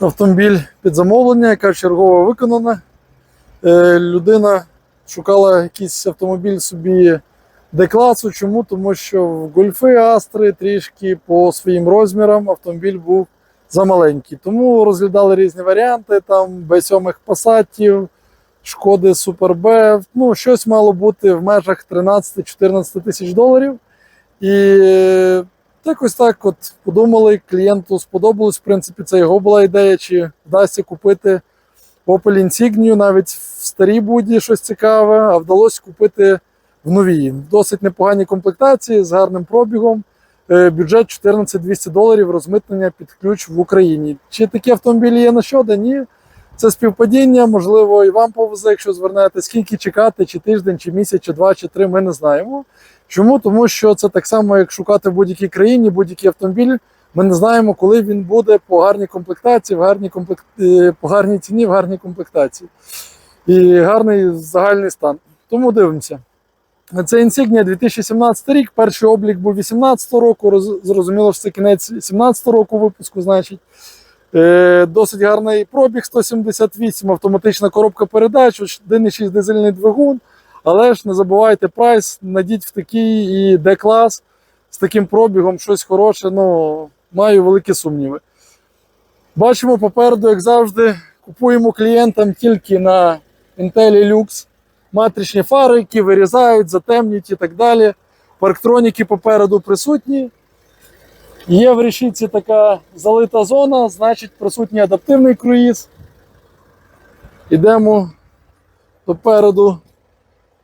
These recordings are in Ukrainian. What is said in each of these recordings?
автомобіль під замовлення, яка чергово виконана. Е, людина шукала якийсь автомобіль собі Д-класу. Чому? Тому що в гольфи Астри трішки по своїм розмірам автомобіль був замаленький. Тому розглядали різні варіанти, там Б7 пасатів, шкоди Супер Б. Ну, щось мало бути в межах 13-14 тисяч доларів. І якось так от подумали, клієнту сподобалось. В принципі, це його була ідея, чи вдасться купити Opel Insignia навіть в старій буді щось цікаве, а вдалося купити в новій. Досить непогані комплектації з гарним пробігом. Е, Бюджет 14 200 доларів розмитнення під ключ в Україні. Чи такі автомобілі є на щодо? Ні. Це співпадіння, можливо, і вам повезе, якщо звернете, скільки чекати, чи тиждень, чи місяць, чи два, чи три, ми не знаємо. Чому? Тому що це так само, як шукати в будь-якій країні, будь-який автомобіль. Ми не знаємо, коли він буде по гарній комплектації, в гарній комплект... е, по гарній ціні, в гарній комплектації. І гарний загальний стан. Тому дивимося. Це Insignia 2017 рік. Перший облік був 2018 року. Зрозуміло, що це кінець 2017 року випуску, значить. Е, досить гарний пробіг 178, автоматична коробка передач, 1,6 дизельний двигун. Але ж не забувайте прайс, найдіть в такий і Д-клас з таким пробігом щось хороше. Ну, маю великі сумніви. Бачимо попереду, як завжди, купуємо клієнтам тільки на Intel Lux матричні фари, які вирізають, затемнюють і так далі. Парктроніки попереду присутні. Є в решітці така залита зона, значить присутній адаптивний круїз. Йдемо попереду.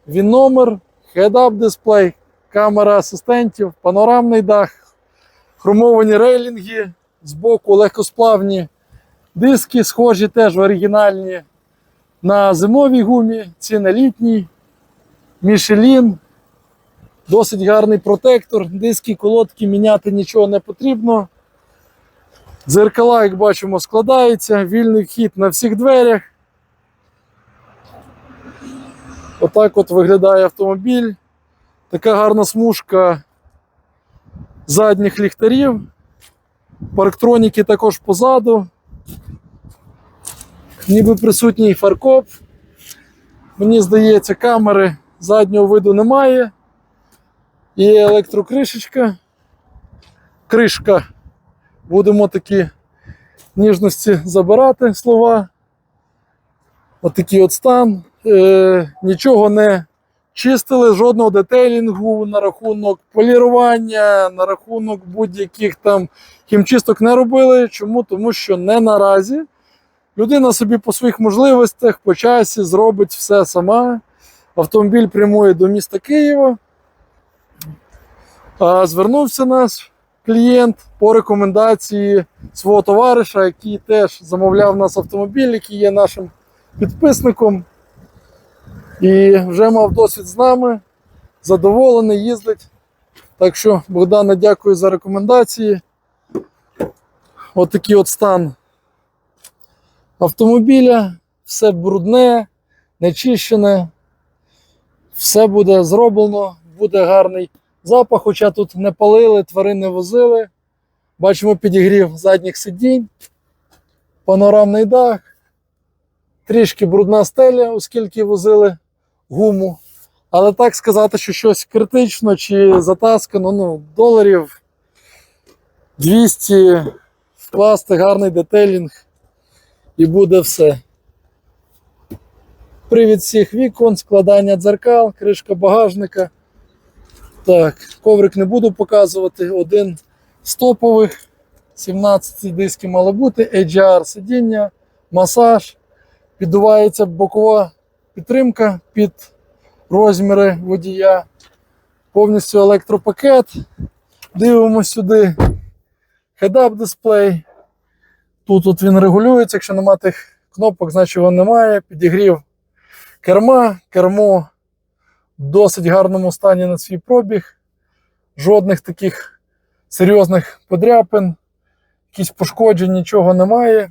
Він номер, head-up дисплей, камера асистентів, панорамний дах, хромовані рейлінги, збоку легкосплавні диски, схожі теж оригінальні на зимовій гумі, ці на літній, Мішелін. Досить гарний протектор, диски, колодки міняти нічого не потрібно. Дзеркала, як бачимо, складаються, вільний вхід на всіх дверях. Отак от виглядає автомобіль. Така гарна смужка задніх ліхтарів. Парктроніки також позаду. Ніби присутній фаркоп. Мені здається, камери заднього виду немає. Є електрокришечка. Кришка. Будемо такі ніжності забирати слова. Отакий от стан. Е, нічого не чистили, жодного детейлінгу на рахунок полірування, на рахунок будь-яких там хімчисток не робили. Чому? Тому що не наразі. Людина собі по своїх можливостях по часі зробить все сама. Автомобіль прямує до міста Києва. Звернувся наш клієнт по рекомендації свого товариша, який теж замовляв нас автомобіль, який є нашим підписником. І вже мав досвід з нами. Задоволений, їздить. Так що, Богдане, дякую за рекомендації. От от стан автомобіля, все брудне, нечищене, все буде зроблено, буде гарний запах, хоча тут не палили, тварин не возили. Бачимо підігрів задніх сидінь, панорамний дах, трішки брудна стеля, оскільки возили гуму. Але так сказати, що щось критично чи затаскано, ну, доларів 200 вкласти гарний детейлінг і буде все. Привід всіх вікон, складання дзеркал, кришка багажника. Так, коврик не буду показувати. Один з топових. 17 диски мали бути, HDR сидіння, масаж, піддувається бокова підтримка під розміри водія, повністю електропакет. Дивимося сюди. Head-up дисплей. Тут от він регулюється, якщо нема тих кнопок, значить його немає. Підігрів керма, кермо в досить гарному стані на свій пробіг. Жодних таких серйозних подряпин, якісь пошкоджень, нічого немає.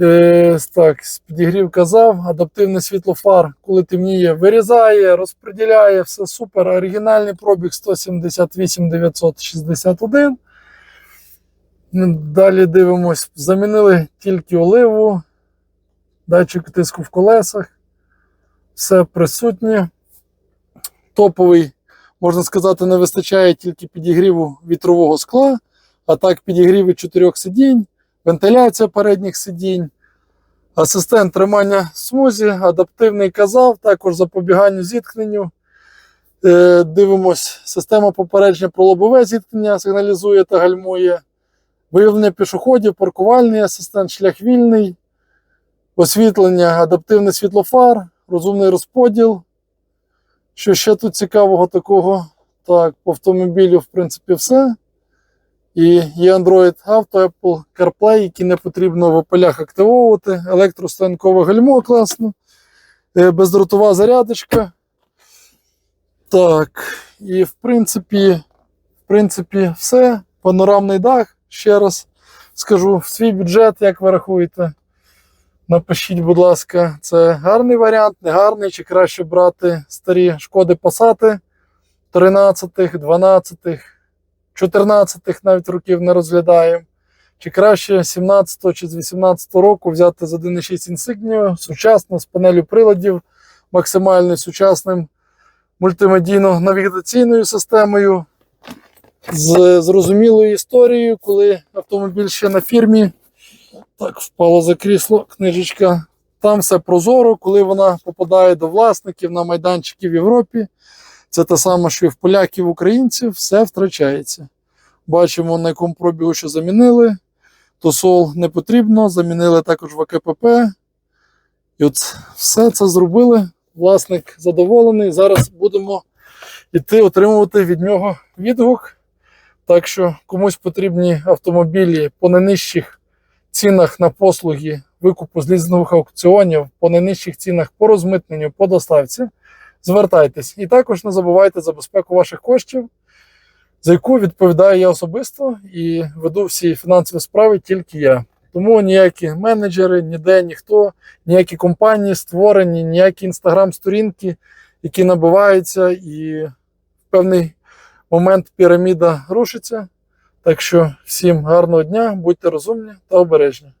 Е, так, підігрів казав, адаптивне світло фар, коли темніє, вирізає, розподіляє, все супер. Оригінальний пробіг 178 961. Далі дивимось, замінили тільки оливу, датчик тиску в колесах, все присутнє. Топовий, можна сказати, не вистачає тільки підігріву вітрового скла, а так підігріви чотирьох сидінь, вентиляція передніх сидінь, асистент тримання смузі, адаптивний казав, також запобіганню зіткненню. Е, Дивимось, система попередження про лобове зіткнення сигналізує та гальмує. Виявлення пішоходів, паркувальний асистент, шлях вільний, освітлення, адаптивний світлофар, розумний розподіл. Що ще тут цікавого такого? Так, по автомобілю, в принципі, все. І є Android Auto, Apple CarPlay, які не потрібно в опелях активовувати. Електростанкове гальмо класно. Е, Бездротова зарядочка. Так, і в принципі, в принципі, все. Панорамний дах. Ще раз скажу, в свій бюджет, як ви рахуєте. Напишіть, будь ласка, це гарний варіант, не гарний, чи краще брати старі шкоди пасати 13, 12, 14 навіть років не розглядаємо. Чи краще 17 чи з 18 року взяти з 1.6 Insignia, сучасно, з панелю приладів, максимально сучасним мультимедійно-навігаційною системою, з зрозумілою історією, коли автомобіль ще на фірмі. Так, впало за крісло книжечка. Там все прозоро, коли вона попадає до власників на майданчики в Європі. Це те саме, що і в поляків, українців, все втрачається. Бачимо, на якому що замінили. Тосол не потрібно, замінили також в АКПП. І от все це зробили. Власник задоволений. Зараз будемо йти отримувати від нього відгук. Так що комусь потрібні автомобілі по найнижчих цінах на послуги викупу з лізингових аукціонів, по найнижчих цінах по розмитненню, по доставці. Звертайтесь. І також не забувайте за безпеку ваших коштів, за яку відповідаю я особисто і веду всі фінансові справи тільки я. Тому ніякі менеджери, ніде ніхто, ніякі компанії створені, ніякі інстаграм-сторінки, які набиваються, і в певний момент піраміда рушиться. Так що всім гарного дня, будьте розумні та обережні.